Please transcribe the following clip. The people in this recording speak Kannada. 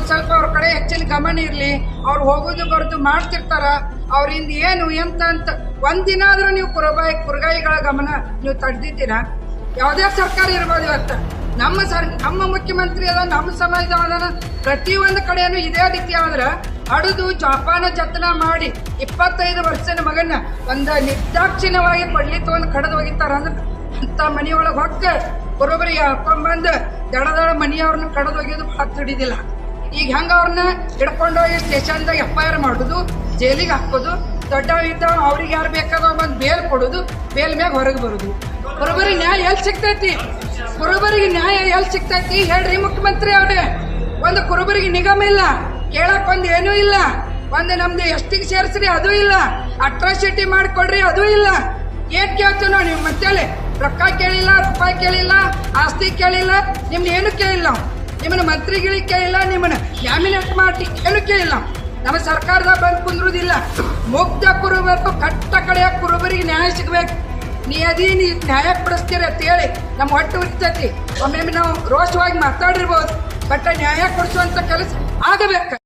ಒಂದ್ ಸ್ವಲ್ಪ ಅವ್ರ ಕಡೆ ಹೆಚ್ಚಿನ ಗಮನ ಇರಲಿ. ಅವ್ರು ಹೋಗೋದು ಬರೋದು ಮಾಡ್ತಿರ್ತಾರ. ಅವ್ರಿಂದ ಏನು ಎಂತ ಅಂತ ಒಂದಿನ ಆದ್ರೂ ನೀವು ಕುರಬಾಯಿ ಕುರುಗಾಯಿಗಳ ಗಮನ ನೀವು ತಡೆದಿದ್ದೀರಾ? ಯಾವುದೇ ಸರ್ಕಾರ ಇರ್ಬೋದು ಇವತ್ತು. ನಮ್ಮ ಸರ್, ನಮ್ಮ ಮುಖ್ಯಮಂತ್ರಿ ಅದ, ನಮ್ಮ ಪ್ರತಿ ಪ್ರತಿಯೊಂದು ಕಡೆಯನ್ನು ಇದೇ ರೀತಿ ಆದ್ರೆ ಹಡಿದು ಜೋಪಾನ ಜತನ ಮಾಡಿ ಇಪ್ಪತ್ತೈದು ವರ್ಷದ ಮಗನ್ನ ಒಂದ ನಿರ್ದಾಕ್ಷಿಣ್ಯವಾಗಿ ಕೊಡ್ಲಿ ತಗೊಂಡು ಕಡದು ಹೋಗಿತ್ತಾರ ಅಂದ್ರೆ ಅಂತ ಮನೆಯೊಳಗೆ ಹೊಕ್ಕ ಬರೋಬ್ಬರಿಗೆ ಅಪ್ಪ ದಡ ದಡ ಮನೆಯವ್ರನ್ನ ಕಡದು ಭಾಳ ತಿಳಿದಿಲ್ಲ ಈಗ ಹೆಂಗ ಅವ್ರನ್ನ ಹಿಡ್ಕೊಂಡೋಗಿ ಸ್ಟೇಷನ್ದಾಗ ಎಫ್ ಐ ಆರ್ ಮಾಡೋದು, ಜೈಲಿಗೆ ಹಾಕೋದು ದೊಡ್ಡವಿದ್ದ ಅವ್ರಿಗೆ ಯಾರು ಬೇಕಾದೋ ಬಂದು ಬೇಲ್ ಕೊಡೋದು ಬೇಲ್ ಮ್ಯಾಗ ಹೊರಗೆ ಬರೋದು. ಬರೋಬ್ಬರಿಗೆ ನ್ಯಾಯ ಎಲ್ಲಿ ಸಿಗ್ತೈತಿ? ಕುರುಬರಿಗೆ ನ್ಯಾಯ ಎಲ್ಲಿ ಸಿಗ್ತೈತಿ? ಹೇಳ್ರಿ ಮುಖ್ಯಮಂತ್ರಿ ಅವ್ರೆ. ಒಂದು ಕುರುಬರಿಗೆ ನಿಗಮ ಇಲ್ಲ, ಕೇಳಕ್ ಒಂದ್ ಏನೂ ಇಲ್ಲ. ಒಂದು ನಮ್ದು ಎಷ್ಟಿಗೆ ಸೇರಿಸ್ರಿ, ಅದು ಇಲ್ಲ. ಅಟ್ರಾಸಿಟಿ ಮಾಡಿಕೊಡ್ರಿ, ಅದು ಇಲ್ಲ. ಏನ್ ಕೇಳ್ತೀವಿ ನಾವು ನೀವು ಮತ್ತೆ ರೊಕ್ಕ ಕೇಳಿಲ್ಲ, ರೂಪಾಯಿ ಕೇಳಿಲ್ಲ, ಆಸ್ತಿ ಕೇಳಿಲ್ಲ ನಿಮ್ದು ಏನು ಕೇಳಿಲ್ಲ. ನಿಮ್ಮನ್ನ ಮಂತ್ರಿಗಳಿಗೆ ಕೇಳಿಲ್ಲ, ನಿಮ್ಮನ್ನ ಲ್ಯಾಮಿನೇಟ್ ಮಾಡಿ ಏನು ಕೇಳಿಲ್ಲ? ನಮ್ಮ ಸರ್ಕಾರದ ಬಂದು ಕುಂದ್ರುದಿಲ್ಲ. ಮುಗ್ಧ ಕುರುಬರು, ಕಟ್ಟ ಕಡೆಯ ಕುರುಬರಿಗೆ ನ್ಯಾಯ ಸಿಗ್ಬೇಕು. ನೀ ಅದಿ ನೀ ನ್ಯಾಯ ಕೊಡಿಸ್ತೀರ ಅಂತ ಹೇಳಿ ನಮ್ಮ ಹೊಟ್ಟೆ ಉರಿತೈತಿ. ಒಮ್ಮೆ ನಾವು ರೋಷವಾಗಿ ಮಾತಾಡಿರ್ಬೋದು, ಬಟ್ ನ್ಯಾಯ ಕೊಡಿಸುವಂತ ಕೆಲಸ ಆಗಬೇಕು.